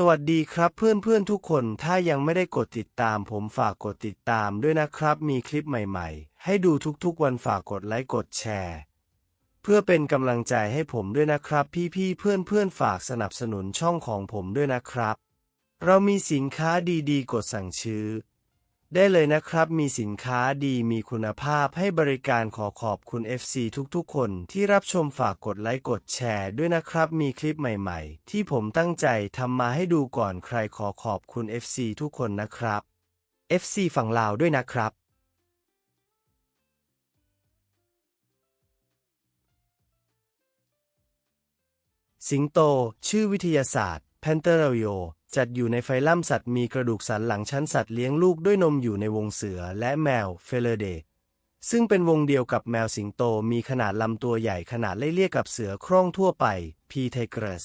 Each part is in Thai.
สวัสดีครับเพื่อนๆทุกคนถ้ายังไม่ได้กดติดตาม ผมฝากกดติดตามด้วยนะครับ มีคลิปใหม่ๆ ให้ดูทุกๆวันฝากกดไลค์กดแชร์ เพื่อเป็นกำลังใจให้ผมด้วยนะครับ พี่ๆเพื่อนๆฝากสนับสนุนช่องของผมด้วยนะครับ เรามีสินค้าดีๆ กดสั่งซื้อ ได้เลยนะครับ มีสินค้าดีมีคุณภาพให้บริการขอขอบคุณ FC ทุกๆ คนที่รับชมฝากกดไลค์กดแชร์ด้วยนะครับ มีคลิปใหม่ๆ ที่ผมตั้งใจทำมาให้ดูก่อนใครขอขอบคุณ FC ทุกคนนะครับ FC ฝั่งลาวด้วยนะครับสิงโต ชื่อวิทยาศาสตร์ p a n t e r a r i o จัดอยู่ในไฟลัมสัตว์มีกระดูกสันหลังชั้นสัตว์เลี้ยงลูกด้วยนมอยู่ในวงเสือและแมวเฟเลเดซึ่งเป็นวงเดียวกับแมวสิงโตมีขนาดลำตัวใหญ่ขนาดไล่เลี่ยกับเสือโคร่งทั่วไป p t e g r u s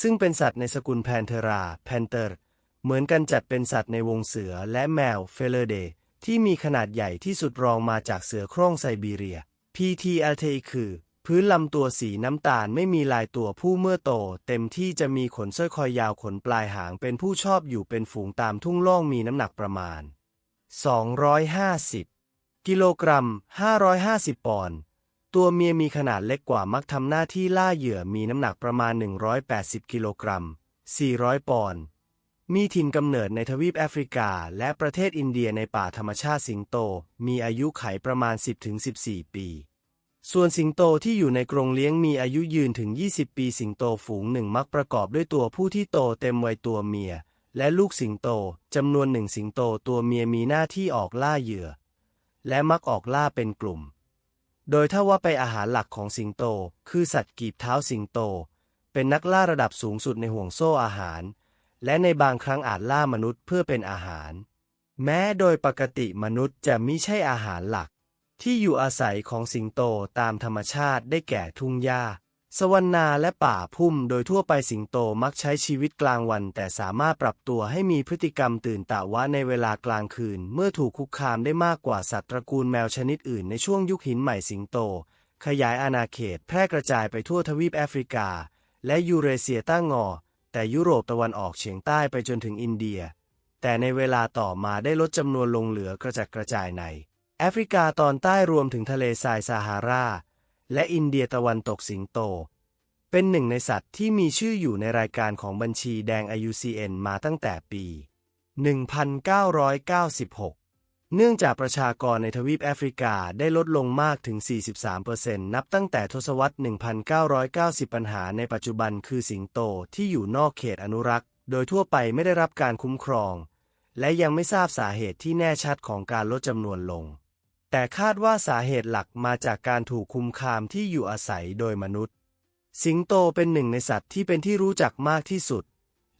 ซึ่งเป็นสัตว์ในสกุลแพนเทราแพนเตอร์เหมือนกันจัดเป็นสัตว์ในวงเสือและแมวเฟเลเดที่มีขนาดใหญ่ที่สุดรองมาจากเสือโคร่งไซบีเรีย PT a l t e คือ พื้นลำตัวสีน้ำตาลไม่มีลายตัวผู้เมื่อโต เต็มที่จะมีขนสร้อยคอยยาวขนปลายหางเป็นผู้ชอบอยู่เป็นฝูงตามทุ่งล่องมีน้ำหนักประมาณ 250 กิโลกรัม 550 ปอนด์ตัวเมียมีขนาดเล็กกว่ามักทำหน้าที่ล่าเหยื่อมีน้ำหนักประมาณ 180 กิโลกรัม 400 ปอนด์มีถิ่นกำเนิดในทวีปแอฟริกา และประเทศอินเดียในป่าธรรมชาติสิงโต มีอายุไขประมาณ 10-14 ปี ส่วนสิงโตที่อยู่ในกรงเลี้ยงมีอายุยืนถึง 20 ปีสิงโตฝูงหนึ่งมักประกอบด้วยตัวผู้ที่โตเต็มวัยตัวเมีย และลูกสิงโตจำนวนหนึ่งสิงโตตัวเมียมีหน้าที่ออกล่าเหยื่อ และมักออกล่าเป็นกลุ่ม โดยถ้าว่าไปอาหารหลักของสิงโต คือสัตว์กีบเท้าสิงโต เป็นนักล่าระดับสูงสุดในห่วงโซ่อาหาร และในบางครั้งอาจล่ามนุษย์เพื่อเป็นอาหาร แม้โดยปกติมนุษย์จะไมิใช่อาหารหลัก ที่อยู่อาศัยของสิงโตตามธรรมชาติได้แก่ทุ่งหญ้า สวรรณาและป่าพุ่ม โดยทั่วไปสิงโตมักใช้ชีวิตกลางวัน แต่สามารถปรับตัวให้มีพฤติกรรมตื่นตะวะในเวลากลางคืน เมื่อถูกคุกคามได้มากกว่าสัตว์ตระกูลแมวชนิดอื่นในช่วงยุคหินใหม่สิงโต ขยายอาณาเขตแพร่กระจายไปทั่วทวีปแอฟริกา และยูเรเซียใต้งอ แต่ยุโรปตะวันออกเฉียงใต้ไปจนถึงอินเดีย แต่ในเวลาต่อมาได้ลดจำนวนลงเหลือกระจัดกระจายใน แอฟริกาตอนใต้รวมถึงทะเลทรายซาฮารา และอินเดียตะวันตกสิงโต เป็นหนึ่งในสัตว์ที่มีชื่ออยู่ในรายการของบัญชีแดง IUCN มาตั้งแต่ปี 1996 เนื่องจากประชากรในทวีปแอฟริกาได้ลดลงมากถึง 43%นับตั้งแต่ทศวรรษ 1990 ปัญหาในปัจจุบันคือสิงโตที่อยู่นอกเขตอนุรักษ์ โดยทั่วไปไม่ได้รับการคุ้มครอง และยังไม่ทราบสาเหตุที่แน่ชัดของการลดจำนวนลง แต่คาดว่าสาเหตุหลักมาจากการถูกคุมคามที่อยู่อาศัยโดยมนุษย์ สิงโตเป็นหนึ่งในสัตว์ที่เป็นที่รู้จักมากที่สุด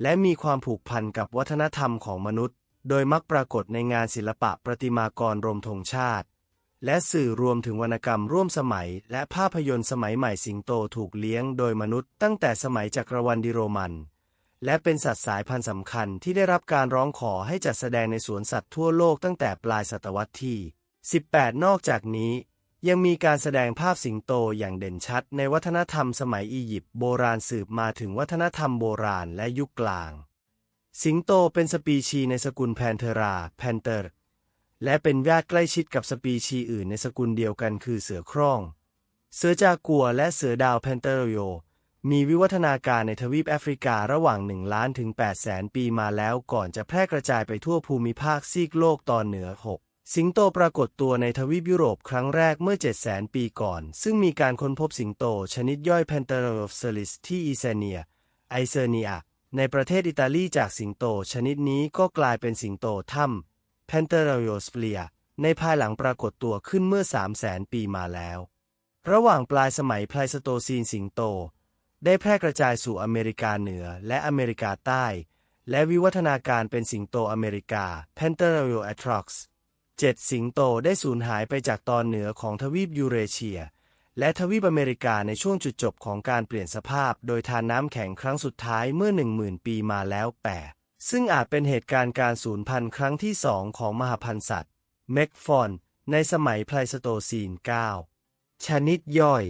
และมีความผูกพันกับวัฒนธรรมของมนุษย์ โดยมักปรากฏในงานศิลปะประติมากรรมธงชาติ และสื่อรวมถึงวรรณกรรมร่วมสมัย และภาพยนตร์สมัยใหม่สิงโตถูกเลี้ยงโดยมนุษย์ ตั้งแต่สมัยจักรวรรดิโรมันและเป็นสัตว์สายพันธุ์สำคัญที่ได้รับการร้องขอให้จัดแสดงในสวนสัตว์ทั่วโลกตั้งแต่ปลายศตวรรษที่ 18 นอกจากนี้ยังมีการแสดงภาพสิงโตอย่างเด่นชัดในวัฒนธรรมสมัยอียิปต์โบราณสืบมาถึงวัฒนธรรมโบราณและยุคกลาง สิงโตเป็นสปีชีในสกุลแพนเทราแพนเตอร์ และเป็นญาติใกล้ชิดกับสปีชีอื่นในสกุลเดียวกันคือเสือโคร่ง เสือจากัวและเสือดาวแพนเตอร์โย มีวิวัฒนาการในทวีปแอฟริการะหว่าง 1 ล้านถึง8แสนปีมาแล้วก่อนจะแพร่กระจายไปทั่วภูมิภาคซีกโลกตอนเหนือ 6 สิงโตปรากฏตัวในทวีปยุโรปครั้งแรกเมื่อ 700,000 ปีก่อน ซึ่งมีการค้นพบสิงโตชนิดย่อยแพนเตอร์อฟเซลิสที่อีเซเนีย ไอเซเนีย ในประเทศอิตาลีจากสิงโตชนิดนี้ก็กลายเป็นสิงโตถ้ำแพนเตอร์โยสเปีย ในภายหลังปรากฏตัวขึ้นเมื่อ 3 0 0แสนปีมาแล้ว ระหว่างปลายสมัยไพลสโตซีนสิงโต ได้แพร่กระจายสู่อเมริกาเหนือและอเมริกาใต้ และวิวัฒนาการเป็นสิงโตอเมริกาแพนเตอร์โยแอทรอกซ์ 7 สิงโตได้สูญหายไปจากตอนเหนือของทวีปยูเรเชีย และทวีปอเมริกาในช่วงจุดจบของการเปลี่ยนสภาพ โดยทานน้ำแข็งครั้งสุดท้ายเมื่อ 10,000 ปีมาแล้วแปซึ่งอาจเป็นเหตุการณ์การสูญพันธุ์ครั้งที่สองของมหาพันธ์สัตว์เมกฟอนในสมัยไพลสโตซีน 9 ชนิดย่อย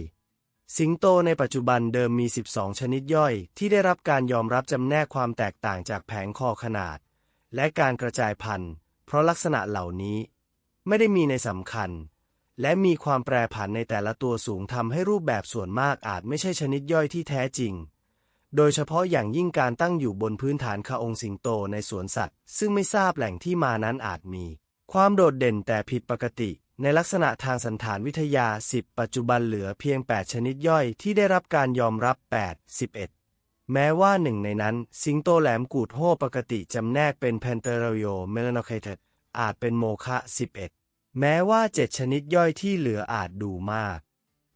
สิงโตในปัจจุบันเดิมมี 12 ชนิดย่อย ที่ได้รับการยอมรับจำแนกความแตกต่างจากแผงคอขนาด และการกระจายพันธุ์ เพราะลักษณะเหล่านี้ ไม่ได้มีในสำคัญ และมีความแปรผันในแต่ละตัวสูงทำให้รูปแบบส่วนมากอาจไม่ใช่ชนิดย่อยที่แท้จริง โดยเฉพาะอย่างยิ่งการตั้งอยู่บนพื้นฐานคาองค์สิงโตในสวนสัตว์ ซึ่งไม่ทราบแหล่งที่มานั้นอาจมี ความโดดเด่นแต่ผิดปกติ ในลักษณะทางสันฐานวิทยา 10 ปัจจุบันเหลือเพียง 8 ชนิดย่อยที่ได้รับการยอมรับ 8 11แม้ว่าหนึ่งในนั้น สิงโตแหลมกูดโฮปกติจำแนกเป็น p a n t e r a r i o m e l a n o c a t e d อาจเป็นโมคะ11 แม้ว่า 7 ชนิดย่อยที่เหลืออาจดูมาก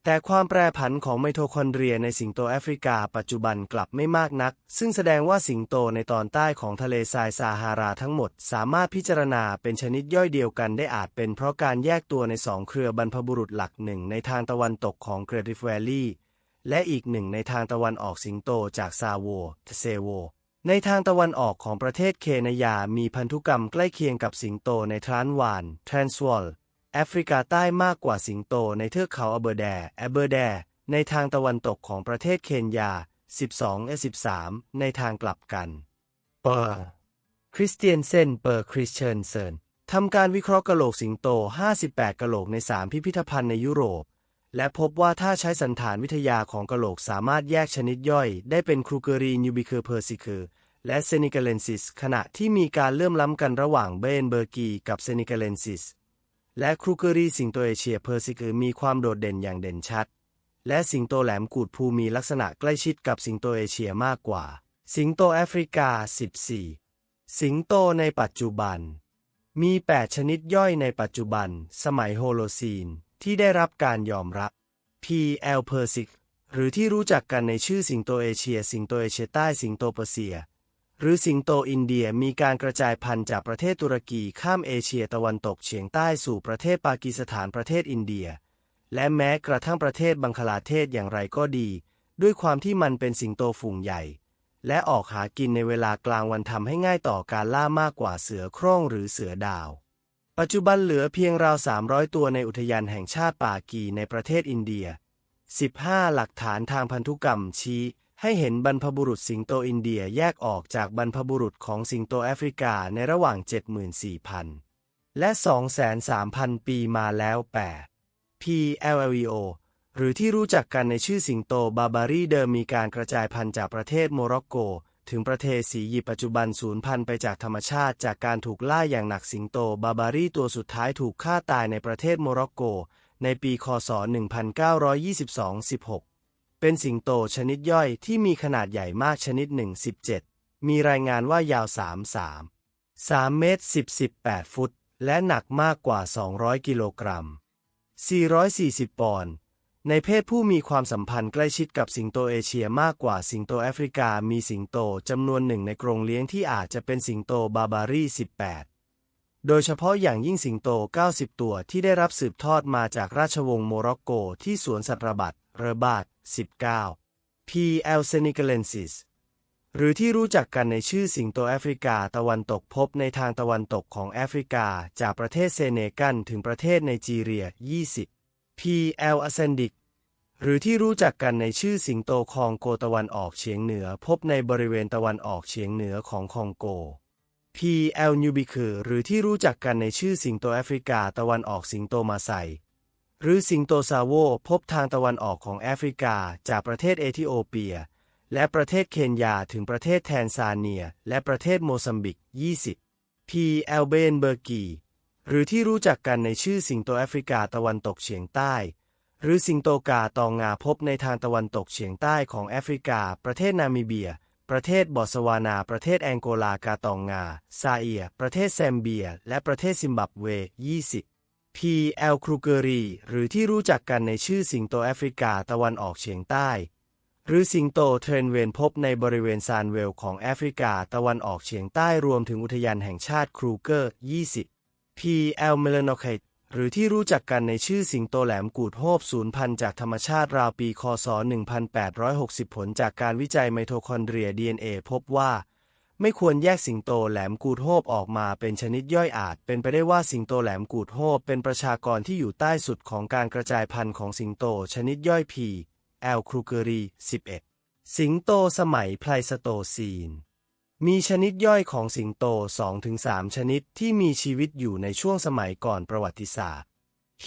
แต่ความแปรผันของไมโทคอนเดรียในสิงโตแอฟริกาปัจจุบันกลับไม่มากนัก ซึ่งแสดงว่าสิงโตในตอนใต้ของทะเลทรายซาฮาราทั้งหมด สามารถพิจารณาเป็นชนิดย่อยเดียวกันได้อาจเป็นเพราะการแยกตัวในสองเครือบรรพบุรุษหลักหนึ่งในทางตะวันตกของเกรดิฟแวลลีและอีกหนึ่งในทางตะวันออกสิงโตจากซาโวทเซโว ในทางตะวันออกของประเทศเคนยา มีพันธุกรรมใกล้เคียงกับสิงโตในทรานวาน ทรานสวอล แอฟริกาใต้มากกว่าสิงโตในเทือกเขาอเบอร์แดแอเบอร์แด ในทางตะวันตกของประเทศเคนยา 12และ13 ในทางกลับกัน เปอร์ คริสเตียนเซน เปอร์ คริสเชนเซนทำการวิเคราะห์กะโหลกสิงโต 58กะโหลกใน 3 พิพิธภัณฑ์ในยุโรป และพบว่าถ้าใช้สันฐานวิทยาของกะโหลกสามารถแยกชนิดย่อย ได้เป็นครูเกอรีนิวบิเคอร์เพอร์ซิเคอร์และเซนิกาเลนซิส ขณะที่มีการเลื่อมล้ำกันระหว่างเบนเบอร์กีกับเซนิกาเลนซิส และครูเกอรีสิงโตเอเชียเพอร์ซิเคอร์มีความโดดเด่นอย่างเด่นชัด และสิงโตแหลมกูดภูมีลักษณะใกล้ชิดกับสิงโตเอเชียมากกว่า สิงโตแอฟริกา 14 สิงโตในปัจจุบัน มี 8 ชนิดย่อยในปัจจุบัน สมัยโฮโลซีน ที่ได้รับการยอมรับ P. L. persic หรือที่รู้จักกันในชื่อสิงโตเอเชีย สิงโตเอเชียใต้สิงโตเปอร์เซีย หรือสิงโตอินเดียมีการกระจายพันธุ์จากประเทศตุรกีข้ามเอเชียตะวันตกเฉียงใต้สู่ประเทศปากีสถานประเทศอินเดีย และแม้กระทั่งประเทศบังคลาเทศอย่างไรก็ดี ด้วยความที่มันเป็นสิงโตฝูงใหญ่ และออกหากินในเวลากลางวันทำให้ง่ายต่อการล่ามากกว่าเสือโคร่งหรือเสือดาว ปัจจุบันเหลือเพียงราว 300 ตัวในอุทยานแห่งชาติป่ากีในประเทศอินเดีย 15 หลักฐานทางพันธุกรรมชี้ให้เห็นบรรพบุรุษสิงโตอินเดียแยกออกจากบรรพบุรุษของสิงโตแอฟริกาในระหว่าง 74,000 และ 2,300ปีมาแล้ว8 PLLEO หรือที่รู้จักกันในชื่อสิงโตบาบารีเดิมมีการกระจายพันธุ์จากประเทศโมร็อกโก ถึงประเทศสียิปต์ปัจจุบันสูญพันธุ์ไปจากธรรมชาติ จากการถูกล่าอย่างหนักสิงโต บาบารีตัวสุดท้ายถูกฆ่าตายในประเทศโมร็อกโก ในปีคศ 1922-16 เป็นสิงโตชนิดย่อยที่มีขนาดใหญ่มากชนิดหนึ่ง17 มีรายงานว่ายาว 3 3 3 เมตร 10 18 ฟุต และหนักมากกว่า 200 กิโลกรัม 440 ปอนด์ ในเพศผู้มีความสัมพันธ์ใกล้ชิดกับสิงโตเอเชียมากกว่าสิงโตแอฟริกา มีสิงโตจำนวนหนึ่งในกรงเลี้ยงที่อาจจะเป็นสิงโตบาบารี18 โดยเฉพาะอย่างยิ่งสิงโต 90 ตัวที่ได้รับสืบทอดมาจากราชวงศ์โมร็อกโกที่สวนสัตว์ระบัดเรบาด19 P. L. senegalensis หรือที่รู้จักกันในชื่อสิงโตแอฟริกาตะวันตกพบในทางตะวันตกของแอฟริกา จากประเทศเซเนกัลถึงประเทศไนจีเรีย 20 P. L. ascendic หรือที่รู้จักกันในชื่อสิงโตคองโกตะวันออกเฉียงเหนือ พบในบริเวณตะวันออกเฉียงเหนือของคองโก P. L. nubique หรือที่รู้จักกันในชื่อสิงโตแอฟริกาตะวันออกสิงโตมาไซหรือสิงโตซาโวพบทางตะวันออกของแอฟริกา จากประเทศเอธิโอเปีย และประเทศเคนยาถึงประเทศแทนซาเนีย และประเทศโมซัมบิก 20 P. L. b e n b e r g i หรือที่รู้จักกันในชื่อสิงโตแอฟริกาตะวันตกเฉียงใต้ หรือสิงโตกาตองงาพบในทางตะวันตกเฉียงใต้ของแอฟริกา ประเทศนามิเบีย ประเทศบอสวานา ประเทศแองโกลากาตองงา ซาเอีย ประเทศแซมเบีย และประเทศซิมบับเว 20 P. L. ครูเกอรี หรือที่รู้จักกันในชื่อสิงโตแอฟริกาตะวันออกเฉียงใต้ หรือสิงโตเทรนเวนพบในบริเวณซานเวลของแอฟริกาตะวันออกเฉียงใต้รวมถึงอุทยานแห่งชาติครูเกอร์ 20 P. L. m e l a n o c h i t หรือที่รู้จักกันในชื่อสิงโตแหลมกูดโฮบสูญพันธุ์จากธรรมชาติราวปีคศ 1860 ผลจากการวิจัยไมโทคอนเดรีย DNA พบว่า ไม่ควรแยกสิงโตแหลมกูดโฮบออกมาเป็นชนิดย่อยอาจ เป็นไปได้ว่าสิงโตแหลมกูดโฮบเป็นประชากรที่อยู่ใต้สุดของการกระจายพันธุ์ของสิงโตชนิดย่อย P แอลครูเกอรี 11 สิงโตสมัยไพลสโตซีน มีชนิดย่อยของสิงโต 2-3 ชนิดที่มีชีวิตอยู่ในช่วงสมัยก่อนประวัติศาสตร์ P.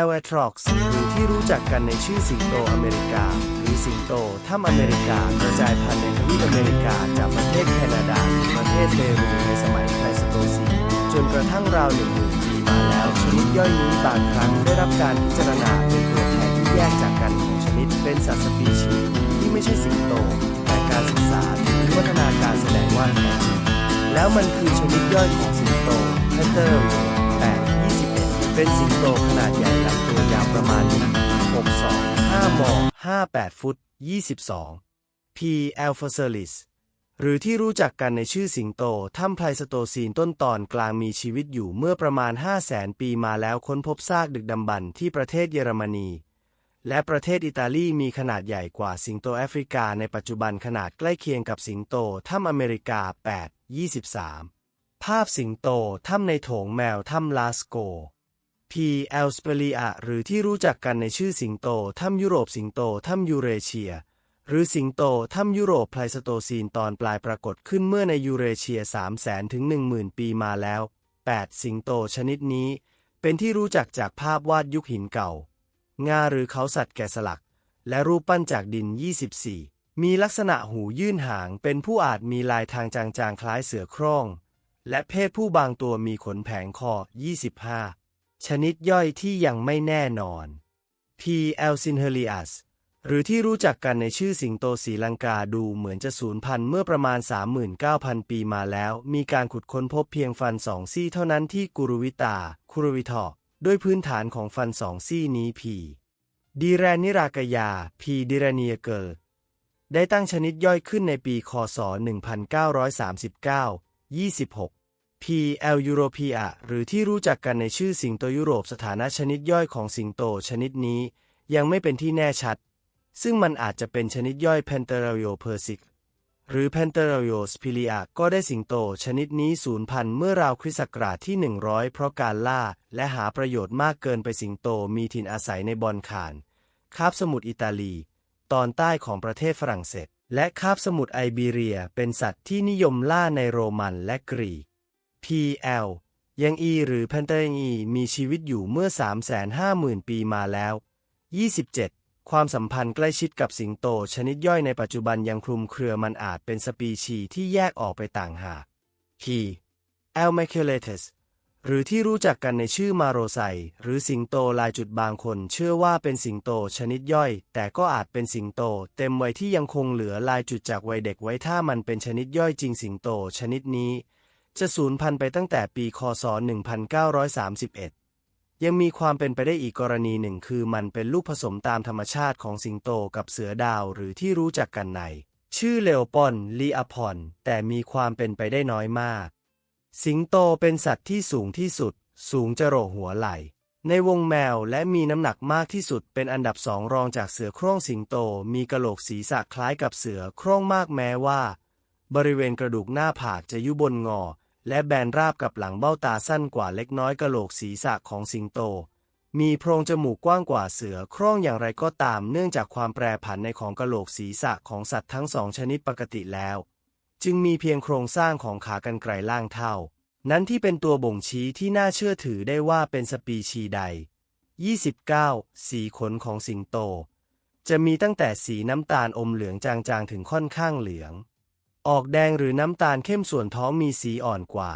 a l a t r o x หรือที่รู้จักกันในชื่อสิงโตอเมริกา หรือสิงโตถ้ำอเมริกากระจายพันธุ์ในทวีปอเมริกาจากประเทศแคนาดาถึงประเทศเปรูในสมัยไพลสโตซีจนกระทั่งราวหนึ่งหมื่นปีมาแล้ว ชนิดย่อยนี้บางครั้งได้รับการพิจารณาเป็นตัวแทนที่แยกจากกันของชนิดเป็นสัตว์สปีชีส์ที่ไม่ใช่สิงโตแต่การศึกษาถึงวิวัฒนา แล้วมันคือชนิดย่อยของสิงโตแพนเตอร์8 21 เป็นสิงโตขนาดใหญ่ลำตัวยาวประมาณ162 5ม58 ฟุต 22 P. a l p h a s e r i s หรือที่รู้จักกันในชื่อสิงโตถ้ำไพลสโตซีนต้นตอนกลางมีชีวิตอยู่เมื่อประมาณ 5 0 0แสนปีมาแล้วค้นพบซากดึกดำบรรพ์ที่ประเทศเยอรมนี และประเทศอิตาลีมีขนาดใหญ่กว่าสิงโตแอฟริกาในปัจจุบันขนาดใกล้เคียงกับสิงโตถ้ำอเมริกา8 23 ภาพสิงโตถ้ำในโถงแมวถ้ำลาสโก P. e l s p e r i a หรือที่รู้จักกันในชื่อสิงโตถ้ำยุโรปสิงโตถ้ำยูเรเชีย หรือสิงโตถ้ำยุโรปไพลสโตซีนตอนปลายปรากฏขึ้นเมื่อในยูเรเชีย 3 0 0 0 0 0ถึง10,000 ปีมาแล้ว 8 สิงโตชนิดนี้ เป็นที่รู้จักจากภาพวาดยุคหินเก่า งาหรือเขาสัตว์แกะสลัก และรูปปั้นจากดิน 24 มีลักษณะหูยื่นหางเป็นผู้อาจมีลายทางจางๆ คล้ายเสือโคร่ง และเพศผู้บางตัวมีขนแผงคอ 25 ชนิดย่อยที่ยังไม่แน่นอน P. e l s i n h e r i u s หรือที่รู้จักกันในชื่อสิงโตสีลังกาดูเหมือนจะสูญพันธุ์เมื่อประมาณ 39,000 ปีมาแล้ว มีการขุดค้นพบเพียงฟันสองซี่เท่านั้นที่กุรุวิตา คุรุวิทอด้วยพื้นฐานของฟันสองซี่นี้พีดีแรนิรากยาพีดิรเนียเกิล ได้ตั้งชนิดย่อยขึ้นในปีคศ 1939 26 P. L. Europea หรือที่รู้จักกันในชื่อสิงโตยุโรปสถานะชนิดย่อยของสิงโตชนิดนี้ ยังไม่เป็นที่แน่ชัด ซึ่งมันอาจจะเป็นชนิดย่อย Pantherario persic หรือ Pantherario spilia ก็ได้สิงโตชนิดนี้สูญพันธุ์เมื่อราวคริสต์ศักราชที่ 100 เพราะการล่า และหาประโยชน์มากเกินไปสิงโตมีถิ่นอาศัยในบอลขานคาบสมุทรอิตาลี ตอนใต้ของประเทศฝรั่งเศส และคาบสมุทรไอเบีเรียเป็นสัตว์ที่นิยมล่าในโรมันและกรีก PL ยังอีหรือแพนเตอร์อีมีชีวิตอยู่เมื่อ 350,000 ปีมาแล้ว 27 ความสัมพันธ์ใกล้ชิดกับสิงโตชนิดย่อยในปัจจุบันยังคลุมเครือมันอาจเป็นสปีชีที่แยกออกไปต่างหาก P. a l m a c u l a t u s หรือที่รู้จักกันในชื่อมาโรไซหรือสิงโตลายจุดบางคนเชื่อว่าเป็นสิงโตชนิดย่อย แต่ก็อาจเป็นสิงโต เต็มวัยที่ยังคงเหลือลายจุดจากวัยเด็กไว้ถ้ามันเป็นชนิดย่อยจริงสิงโตชนิดนี้ จะสูญพันธุ์ไปตั้งแต่ปีคศ 1931 ยังมีความเป็นไปได้อีกกรณีหนึ่งคือมันเป็นลูกผสมตามธรรมชาติของสิงโตกับเสือดาวหรือที่รู้จักกันใน ชื่อเลโอปอนลีอาพอนแต่มีความเป็นไปได้น้อยมาก สิงโตเป็นสัตว์ที่สูงที่สุด สูงจะโรกหัวไหล่ ในวงแมวและมีน้ำหนักมากที่สุดเป็นอันดับสองรองจากเสือโคร่งสิงโตมีกะโหลกศีรษะคล้ายกับเสือโคร่งมากแม้ว่า บริเวณกระดูกหน้าผากจะยุบนงอ และแบนราบกับหลังเบ้าตาสั้นกว่าเล็กน้อยกะโหลกศีรษะของสิงโต มีโพรงจมูกกว้างกว่าเสือโคร่งอย่างไรก็ตาม เนื่องจากความแปรผันในของกะโหลกศีรษะของสัตว์ทั้งสองชนิดปกติแล้ว จึงมีเพียงโครงสร้างของขากรรไกรล่างเท่า นั้นที่เป็นตัวบ่งชี้ที่น่าเชื่อถือได้ว่าเป็นสปีชีส์ใด 29. สีขนของสิงโต จะมีตั้งแต่สีน้ำตาลอมเหลืองจางๆ ถึงค่อนข้างเหลือง ออกแดงหรือน้ำตาลเข้มส่วนท้องมีสีอ่อนกว่า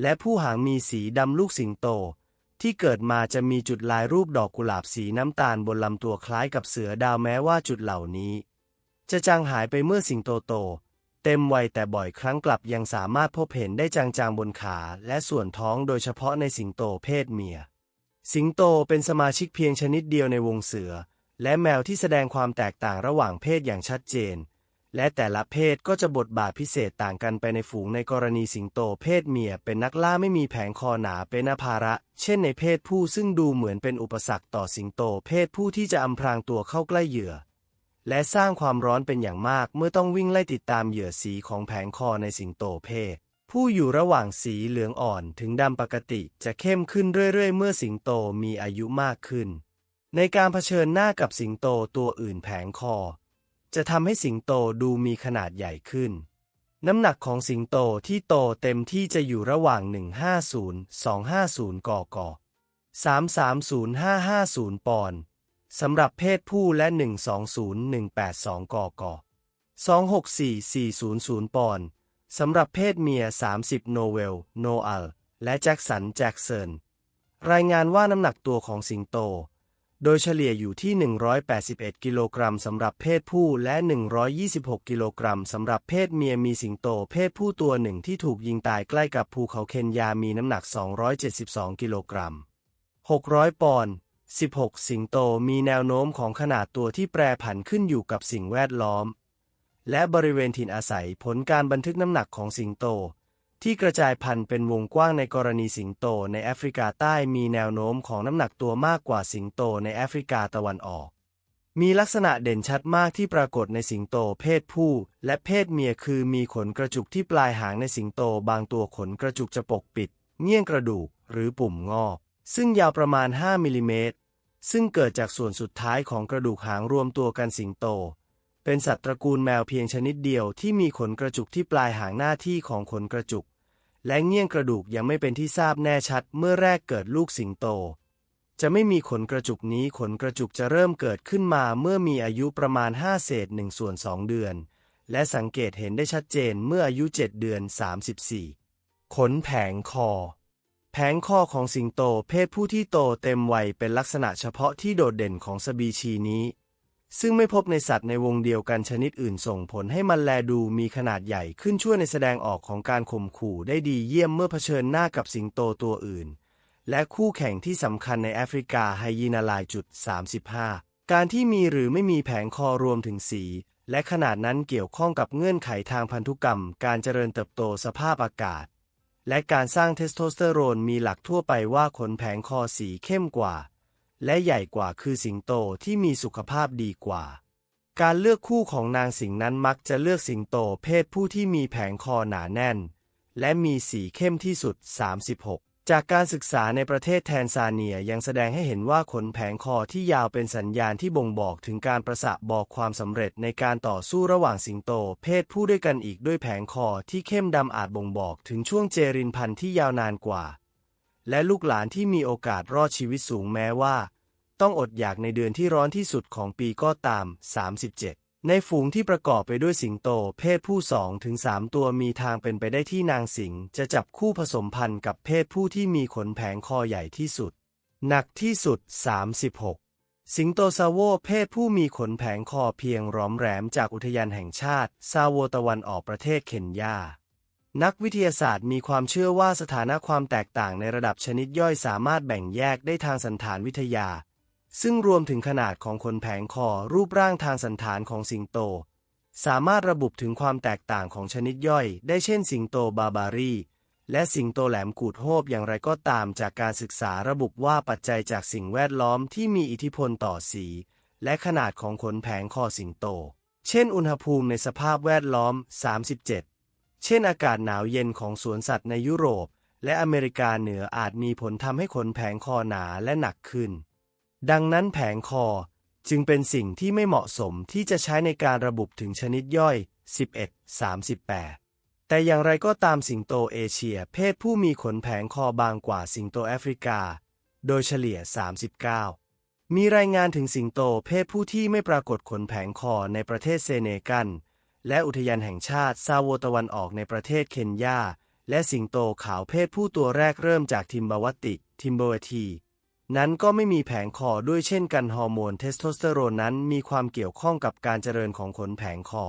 และผู้หางมีสีดำลูกสิงโต ที่เกิดมาจะมีจุดลายรูปดอกกุหลาบสีน้ำตาลบนลำตัวคล้ายกับเสือดาวแม้ว่าจุดเหล่านี้ จะจางหายไปเมื่อสิงโตโต เต็มวัยแต่บ่อยครั้งกลับยังสามารถพบเห็นได้จางๆบนขาและส่วนท้องโดยเฉพาะในสิงโตเพศเมีย สิงโตเป็นสมาชิกเพียงชนิดเดียวในวงเสือ และแมวที่แสดงความแตกต่างระหว่างเพศอย่างชัดเจน และแต่ละเพศก็จะบทบาทพิเศษต่างกันไปในฝูงในกรณีสิงโตเพศเมียเป็นนักล่าไม่มีแผงคอหนาเป็นอภาระ เช่นในเพศผู้ซึ่งดูเหมือนเป็นอุปสรรคต่อสิงโตเพศผู้ที่จะอำพรางตัวเข้าใกล้เหยื่อ และสร้างความร้อนเป็นอย่างมากเมื่อต้องวิ่งไล่ติดตามเหยื่อสีของแผงคอในสิงโตเพศ ผู้อยู่ระหว่างสีเหลืองอ่อนถึงดำปกติจะเข้มขึ้นเรื่อยๆ เมื่อสิงโตมีอายุมากขึ้น ในการเผชิญหน้ากับสิงโตตัวอื่นแผงคอ จะทำให้สิงโตดูมีขนาดใหญ่ขึ้น น้ำหนักของสิงโตที่โตเต็มที่จะอยู่ระหว่าง 150-250กก330-550 ปอนด์ สำหรับเพศผู้และ 120-182กก264-400 ปอนด์สำหรับเพศเมีย 30 โนเวล โนอัล และแจ็คสัน แจ็คเซนรายงานว่าน้ำหนักตัวของสิงโต โดยเฉลี่ยอยู่ที่ 181 กิโลกรัมสำหรับเพศผู้และ 126 กิโลกรัมสำหรับเพศเมียมีสิงโต เพศผู้ตัวหนึ่งที่ถูกยิงตายใกล้กับภูเขาเคนยามีน้ำหนัก 272 กิโลกรัม 600 ปอนด์ 16 สิงโตมีแนวโน้มของขนาดตัวที่แปรผันขึ้นอยู่กับสิ่งแวดล้อม และบริเวณถิ่นอาศัยผลการบันทึกน้ำหนักของสิงโต ที่กระจายพันธุ์เป็นวงกว้างในกรณีสิงโตในแอฟริกาใต้มีแนวโน้มของน้ำหนักตัวมากกว่าสิงโตในแอฟริกาตะวันออก มีลักษณะเด่นชัดมากที่ปรากฏในสิงโตเพศผู้ และเพศเมียคือมีขนกระจุกที่ปลายหางในสิงโตบางตัวขนกระจุกจะปกปิด เงี้ยงกระดูก หรือปุ่มงอก ซึ่งยาวประมาณ 5 มิลลิเมตร ซึ่งเกิดจากส่วนสุดท้ายของกระดูกหางรวมตัวกันสิงโต เป็นสัตว์ตระกูลแมวเพียงชนิดเดียวที่มีขนกระจุกที่ปลายหางหน้าที่ของขนกระจุก และเงี้ยงกระดูกยังไม่เป็นที่ทราบแน่ชัดเมื่อแรกเกิดลูกสิงโต จะไม่มีขนกระจุกนี้ขนกระจุกจะเริ่มเกิดขึ้นมาเมื่อมีอายุประมาณ 5 เศษ1ส่วน2เดือน และสังเกตเห็นได้ชัดเจนเมื่ออายุ 7 เดือน 34 ขนแผงคอ แผงคอของสิงโตเพศผู้ที่โตเต็มวัยเป็นลักษณะเฉพาะที่โดดเด่นของสปีชีนี้ ซึ่งไม่พบในสัตว์ในวงเดียวกันชนิดอื่นส่งผลให้มันแลดูมีขนาดใหญ่ขึ้นช่วยในแสดงออกของการข่มขู่ได้ดีเยี่ยมเมื่อเผชิญหน้ากับสิงโตตัวอื่น และคู่แข่งที่สำคัญในแอฟริกาไฮยีนาลายจุด 35 การที่มีหรือไม่มีแผงคอรวมถึงสีและขนาดนั้นเกี่ยวข้องกับเงื่อนไขทางพันธุกรรม การเจริญเติบโตสภาพอากาศ และการสร้างเทสโทสเตอโรนมีหลักทั่วไปว่าขนแผงคอสีเข้มกว่า และใหญ่กว่าคือสิงโตที่มีสุขภาพดีกว่า การเลือกคู่ของนางสิงนั้นมักจะเลือกสิงโตเพศผู้ที่มีแผงคอหนาแน่น และมีสีเข้มที่สุด 36 จากการศึกษาในประเทศแทนซาเนียยังแสดงให้เห็นว่าขนแผงคอที่ยาวเป็นสัญญาณที่บ่งบอกถึงการประสะบอกความสำเร็จในการต่อสู้ระหว่างสิงโต เพศผู้ด้วยกันอีกด้วยแผงคอที่เข้มดำอาจบ่งบอกถึงช่วงเจริญพันธุ์ที่ยาวนานกว่า และลูกหลานที่มีโอกาสรอดชีวิตสูงแม้ว่า ต้องอดอยากในเดือนที่ร้อนที่สุดของปีก็ตาม 37 ในฝูงที่ประกอบไปด้วยสิงโต เพศผู้2ถึง3ตัวมีทางเป็นไปได้ที่นางสิงจะจับคู่ผสมพันธุ์กับเพศผู้ที่มีขนแผงคอใหญ่ที่สุด หนักที่สุด 36 สิงโตซาโวเพศผู้มีขนแผงคอเพียงหรอมแรมจากอุทยานแห่งชาติ ซาโวตะวันออกประเทศเคนยา นักวิทยาศาสตร์มีความเชื่อว่าสถานะความแตกต่างในระดับชนิดย่อยสามารถแบ่งแยกได้ทางสันฐานวิทยา ซึ่งรวมถึงขนาดของขนแผงคอรูปร่างทางสันฐานของสิงโต สามารถระบุถึงความแตกต่างของชนิดย่อย ได้เช่นสิงโตบาบารีและสิงโตแหลมกูดโฮบอย่างไรก็ตามจากการศึกษาระบุว่าปัจจัยจากสิ่งแวดล้อมที่มีอิทธิพลต่อสี และขนาดของขนแผงคอสิงโต เช่น อุณหภูมิในสภาพแวดล้อม 37 เช่นอากาศหนาวเย็นของสวนสัตว์ในยุโรป และอเมริกาเหนืออาจมีผลทำให้ขนแผงคอหนาและหนักขึ้น ดังนั้นแผงคอจึงเป็นสิ่งที่ไม่เหมาะสมที่จะใช้ในการระบุถึงชนิดย่อย 11 38 แต่อย่างไรก็ตามสิงโตเอเชีย เพศผู้มีขนแผงคอบางกว่าสิงโตแอฟริกา โดยเฉลี่ย 39 มีรายงานถึงสิงโตเพศผู้ที่ไม่ปรากฏขนแผงคอในประเทศเซเนกัลและอุทยานแห่งชาติซาโวตะวันออกในประเทศเคนยา และสิงโตขาวเพศผู้ตัวแรกเริ่มจากทิมบาวติ ทิมบวที นั้นก็ไม่มีแผงคอด้วยเช่นกันฮอร์โมนเทสโทสเตอโรนนั้นมีความเกี่ยวข้องกับการเจริญของขนแผงคอ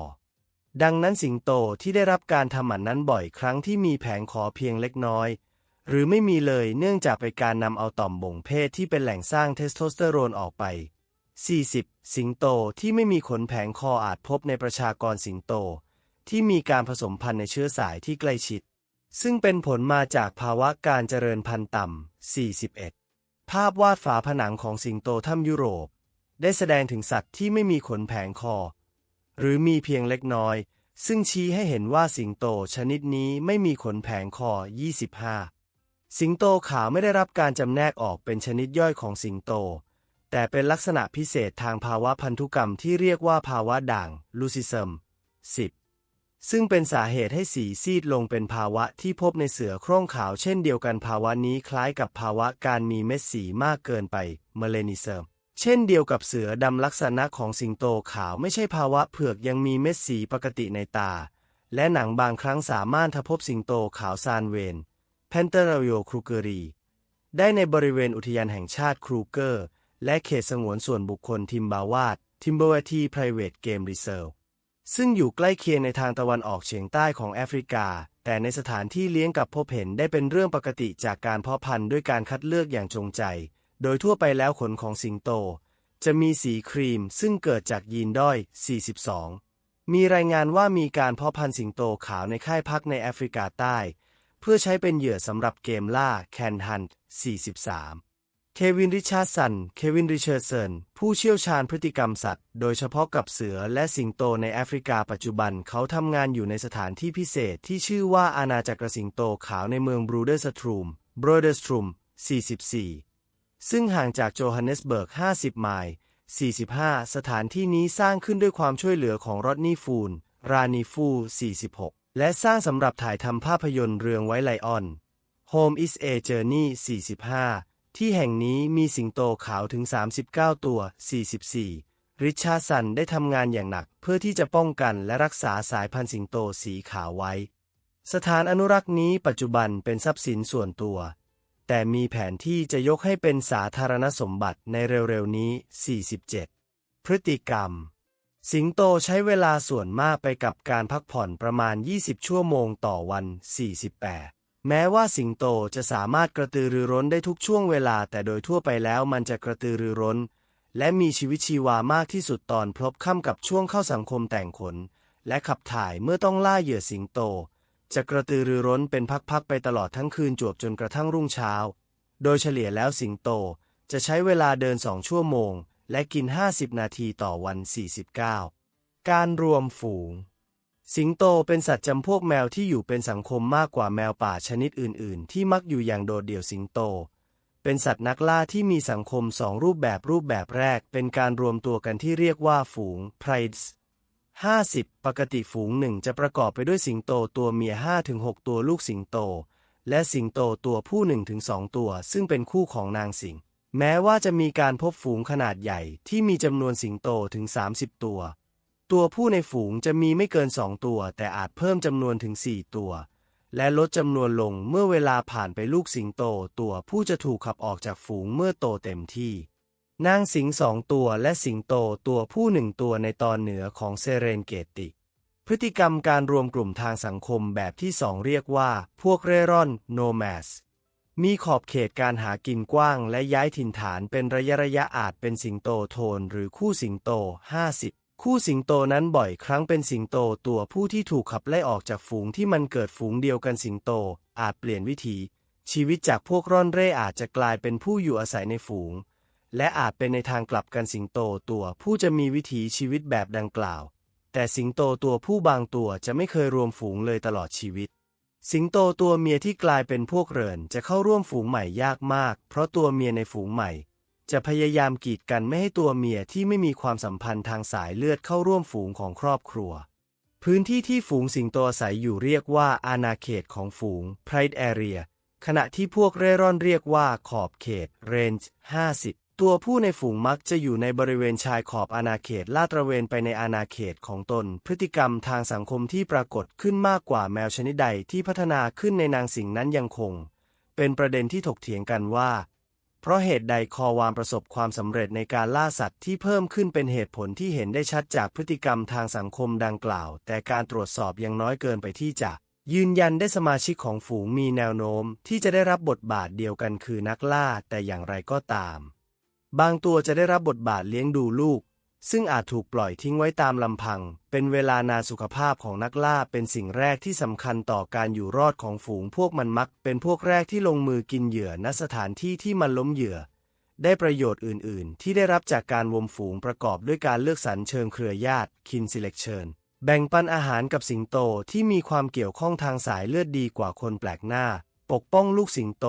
ดังนั้นสิงโตที่ได้รับการทำหมันนั้นบ่อยครั้งที่มีแผงคอเพียงเล็กน้อย หรือไม่มีเลยเนื่องจากเป็นการนำเอาต่อมบ่งเพศที่เป็นแหล่งสร้างเทสโทสเตอโรนออกไป 40 สิงโตที่ไม่มีขนแผงคออาจพบในประชากรสิงโต ที่มีการผสมพันธุ์ในเชื้อสายที่ใกล้ชิด ซึ่งเป็นผลมาจากภาวะการเจริญพันธุ์ต่ำ41 ภาพวาดฝาผนังของสิงโตถ้ำยุโรป ได้แสดงถึงสัตว์ที่ไม่มีขนแผงคอ หรือมีเพียงเล็กน้อย ซึ่งชี้ให้เห็นว่าสิงโตชนิดนี้ไม่มีขนแผงคอ 25 สิงโตขาวไม่ได้รับการจำแนกออกเป็นชนิดย่อยของสิงโต แต่เป็นลักษณะพิเศษทางภาวะพันธุกรรมที่เรียกว่าภาวะด่างลูซิซึม10 ซึ่งเป็นสาเหตุให้สีซีดลงเป็นภาวะที่พบในเสือโคร่งขาวเช่นเดียวกันภาวะนี้คล้ายกับภาวะการมีเม็ดสีมากเกินไปเมเลนิเซึมเช่นเดียวกับเสือดำลักษณะของสิงโตขาวไม่ใช่ภาวะเผือกยังมีเม็ดสีปกติในตา และหนังบางครั้งสามารถทพบสิงโตขาวซานเวนแพนเตอร์โยครูเกอรีได้ในบริเวณอุทยานแห่งชาติครูเกอร์ และเขตสงวนส่วนบุคคลทิมบาวาดทิมเบอร์ทีไพรเวทเกมรีเซิร์ ซึ่งอยู่ใกล้เคียงในทางตะวันออกเฉียงใต้ของแอฟริกา แต่ในสถานที่เลี้ยงกับพบเห็นได้เป็นเรื่องปกติจากการเพาะพันธุ์ด้วยการคัดเลือกอย่างจงใจ โดยทั่วไปแล้วขนของสิงโต จะมีสีครีมซึ่งเกิดจากยีนด้อย 42 มีรายงานว่ามีการเพาะพันธุ์สิงโตขาวในค่ายพักในแอฟริกาใต้ เพื่อใช้เป็นเหยื่อสำหรับเกมล่าแคนฮัน43 เควินริชาร์สัน เควินริเชอร์สัน ผู้เชี่ยวชาญพฤติกรรมสัตว์ โดยเฉพาะกับเสือและสิงโตในแอฟริกาปัจจุบันเขาทำงานอยู่ในสถานที่พิเศษที่ชื่อว่าอาณาจักรสิงโตขาวในเมืองบรูเดอร์สตรูมบรูเดอร์สตรูม 44 ซึ่งห่างจากโจฮันเนสเบิร์ก 50 ไมล์ 45 สถานที่นี้สร้างขึ้นด้วยความช่วยเหลือของรอดนี่ฟูล รานีฟู 46 และสร้างสำหรับถ่ายทำภาพยนตร์เรื่องไวไลออน Home is a Journey 45 ที่แห่งนี้มีสิงโตขาวถึง 39 ตัว 44 ริชาร์สันได้ทำงานอย่างหนักเพื่อที่จะป้องกันและรักษาสายพันธุ์สิงโตสีขาวไว้ สถานอนุรักษ์นี้ปัจจุบันเป็นทรัพย์สินส่วนตัว แต่มีแผนที่จะยกให้เป็นสาธารณสมบัติในเร็วๆนี้ 47 พฤติกรรม สิงโตใช้เวลาส่วนมากไปกับการพักผ่อนประมาณ 20 ชั่วโมงต่อวัน 48 แม้ว่าสิงโตจะสามารถกระตือรือร้นได้ทุกช่วงเวลา แต่โดยทั่วไปแล้วมันจะกระตือรือร้น และมีชีวิตชีวามากที่สุดตอนพลบค่ำกับช่วงเข้าสังคมแต่งขน และขับถ่ายเมื่อต้องล่าเหยื่อสิงโต จะกระตือรือร้นเป็นพักๆไปตลอดทั้งคืนจวบจนกระทั่งรุ่งเช้า โดยเฉลี่ยแล้วสิงโตจะใช้เวลาเดินสองชั่วโมง และกิน 50 นาทีต่อวัน 49 การรวมฝูง สิงโตเป็นสัตว์จำพวกแมวที่อยู่เป็นสังคมมากกว่าแมวป่าชนิดอื่น ๆ ที่มักอยู่อย่างโดดเดี่ยวสิงโต เป็นสัตว์นักล่าที่มีสังคมสองรูปแบบรูปแบบแรก เป็นการรวมตัวกันที่เรียกว่าฝูง prides 50 ปกติฝูงหนึ่งจะประกอบไปด้วยสิงโตตัวเมีย5-6 ตัวลูกสิงโต และสิงโตตัวผู้1-2 ตัว ซึ่งเป็นคู่ของนางสิง แม้ว่าจะมีการพบฝูงขนาดใหญ่ที่มีจำนวนสิงโตถึง 30 ตัว ตัวผู้ในฝูงจะมีไม่เกิน2ตัว แต่อาจเพิ่มจำนวนถึง4ตัว และลดจำนวนลงเมื่อเวลาผ่านไปลูกสิงโต ตัวผู้จะถูกขับออกจากฝูงเมื่อโตเต็มที่ นางสิงสองตัวและสิงโตตัวผู้หนึ่งตัวในตอนเหนือของเซเรนเกติพฤติกรรมการรวมกลุ่มทางสังคมแบบที่สองเรียกว่า พวกเร่ร่อนโนแมสมีขอบเขตการหากินกว้างและย้ายถิ่นฐานเป็นระยะระยะอาจเป็นสิงโตโทนหรือคู่สิงโต 50 คู่สิงโตนั้นบ่อยครั้งเป็นสิงโตตัวผู้ที่ถูกขับไล่ออกจากฝูงที่มันเกิดฝูงเดียวกันสิงโต อาจเปลี่ยนวิถีชีวิตจากพวกร่อนเร่อาจจะกลายเป็นผู้อยู่อาศัยในฝูง และอาจเป็นในทางกลับกันสิงโตตัวผู้จะมีวิถีชีวิตแบบดังกล่าว แต่สิงโตตัวผู้บางตัวจะไม่เคยรวมฝูงเลยตลอดชีวิต สิงโตตัวเมียที่กลายเป็นพวกเรินจะเข้าร่วมฝูงใหม่ยากมาก เพราะตัวเมียในฝูงใหม่ จะพยายามกีดกันไม่ให้ตัวเมียที่ไม่มีความสัมพันธ์ทางสายเลือดเข้าร่วมฝูงของครอบครัว พื้นที่ที่ฝูงสิงโตอาศัยอยู่เรียกว่าอาณาเขตของฝูง Pride Area ขณะที่พวกเร่ร่อนเรียกว่าขอบเขต Range 50 ตัวผู้ในฝูงมักจะอยู่ในบริเวณชายขอบอาณาเขตลาดตระเวนไปในอาณาเขตของตน พฤติกรรมทางสังคมที่ปรากฏขึ้นมากกว่าแมวชนิดใดที่พัฒนาขึ้นในนางสิงนั้นยังคง เป็นประเด็นที่ถกเถียงกันว่า เพราะเหตุใดคอวามประสบความสำเร็จในการล่าสัตว์ที่เพิ่มขึ้นเป็นเหตุผลที่เห็นได้ชัดจากพฤติกรรมทางสังคมดังกล่าว แต่การตรวจสอบยังน้อยเกินไปที่จะ ยืนยันได้สมาชิกของฝูงมีแนวโน้ม ที่จะได้รับบทบาทเดียวกันคือนักล่าแต่อย่างไรก็ตาม บางตัวจะได้รับบทบาทเลี้ยงดูลูก ซึ่งอาจถูกปล่อยทิ้งไว้ตามลำพัง เป็นเวลานาสุขภาพของนักล่าเป็นสิ่งแรกที่สำคัญต่อการอยู่รอดของฝูงพวกมันมัก เป็นพวกแรกที่ลงมือกินเหยื่อณสถานที่ที่มันล้มเหยื่อ ได้ประโยชน์อื่น ๆ ที่ได้รับจากการวมฝูงประกอบด้วยการเลือกสรรเชิงเครือญาติ kin selection แบ่งปันอาหารกับสิงโตที่มีความเกี่ยวข้องทางสายเลือดดีกว่าคนแปลกหน้า ปกป้องลูกสิงโต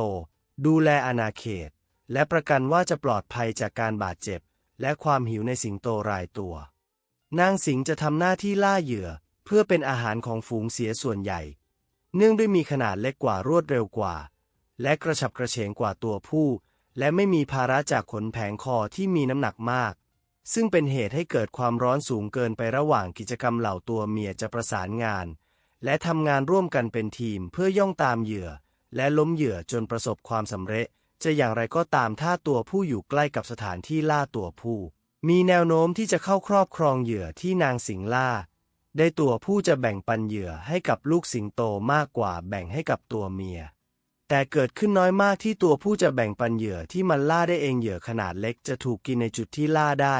ดูแลอาณาเขต และประกันว่าจะปลอดภัยจากการบาดเจ็บ และความหิวในสิงโตรายตัว นางสิงจะทำหน้าที่ล่าเหยื่อเพื่อเป็นอาหารของฝูงเสียส่วนใหญ่ เนื่องด้วยมีขนาดเล็กกว่ารวดเร็วกว่า และกระฉับกระเฉงกว่าตัวผู้ และไม่มีภาระจากขนแผงคอที่มีน้ำหนักมาก ซึ่งเป็นเหตุให้เกิดความร้อนสูงเกินไประหว่างกิจกรรมเหล่าตัวเมียจะประสานงาน และทำงานร่วมกันเป็นทีมเพื่อย่องตามเหยื่อ และล้มเหยื่อจนประสบความสำเร็จ จะอย่างไรก็ตามถ้าตัวผู้อยู่ใกล้กับสถานที่ล่าตัวผู้ มีแนวโน้มที่จะเข้าครอบครองเหยื่อที่นางสิงล่า ได้ตัวผู้จะแบ่งปันเหยื่อให้กับลูกสิงโตมากกว่าแบ่งให้กับตัวเมีย แต่เกิดขึ้นน้อยมากที่ตัวผู้จะแบ่งปันเหยื่อที่มันล่าได้เองเหยื่อขนาดเล็กจะถูกกินในจุดที่ล่าได้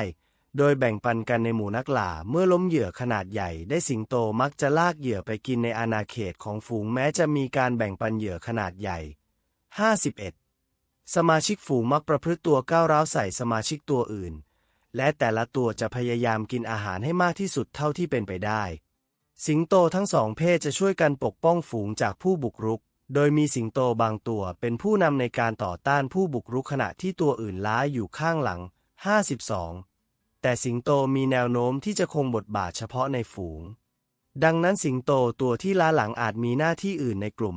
โดยแบ่งปันกันในหมู่นักล่าเมื่อล้มเหยื่อขนาดใหญ่ ได้สิงโตมักจะลากเหยื่อไปกินในอาณาเขตของฝูงแม้จะมีการแบ่งปันเหยื่อขนาดใหญ่ 51 สมาชิกฝูงมักประพฤติตัวก้าวร้าวใส่สมาชิกตัวอื่น และแต่ละตัวจะพยายามกินอาหารให้มากที่สุดเท่าที่เป็นไปได้ สิงโตทั้งสองเพศจะช่วยกันปกป้องฝูงจากผู้บุกรุก โดยมีสิงโตบางตัวเป็นผู้นำในการต่อต้านผู้บุกรุกขณะที่ตัวอื่นล้าอยู่ข้างหลัง 52 แต่สิงโตมีแนวโน้มที่จะคงบทบาทเฉพาะในฝูง ดังนั้นสิงโตตัวที่ล้าหลังอาจมีหน้าที่อื่นในกลุ่ม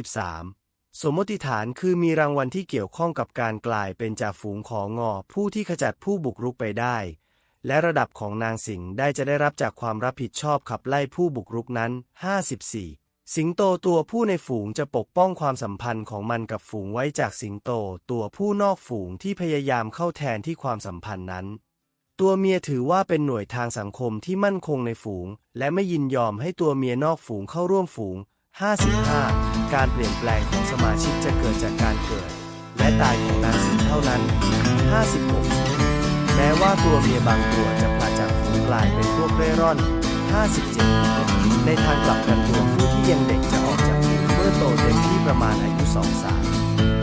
53 สมมติฐานคือมีรางวัลที่เกี่ยวข้องกับการกลายเป็นจ่าฝูงของงอ ผู้ที่ขจัดผู้บุกรุกไปได้ และระดับของนางสิงห์ได้จะได้รับจากความรับผิดชอบขับไล่ผู้บุกรุกนั้น 54 สิงโตตัวผู้ในฝูงจะปกป้องความสัมพันธ์ของมันกับฝูงไว้จากสิงโต ตัวผู้นอกฝูงที่พยายามเข้าแทนที่ความสัมพันธ์นั้น ตัวเมียถือว่าเป็นหน่วยทางสังคมที่มั่นคงในฝูง และไม่ยินยอมให้ตัวเมียนอกฝูงเข้าร่วมฝูง 55 การเปลี่ยนแปลงของ สมาชิกจะเกิดจากการเกิด และตายของนางสิงเท่านั้น 56 แม้ว่าตัวเมียบางตัวจะพลาจากฝูงกลายเป็นพวกเร่ร่อน 57 ในทางกลับกันตัวผู้ที่ยังเด็กจะออกจากฝูงเมื่อโตเต็มที่ประมาณอายุ 2-3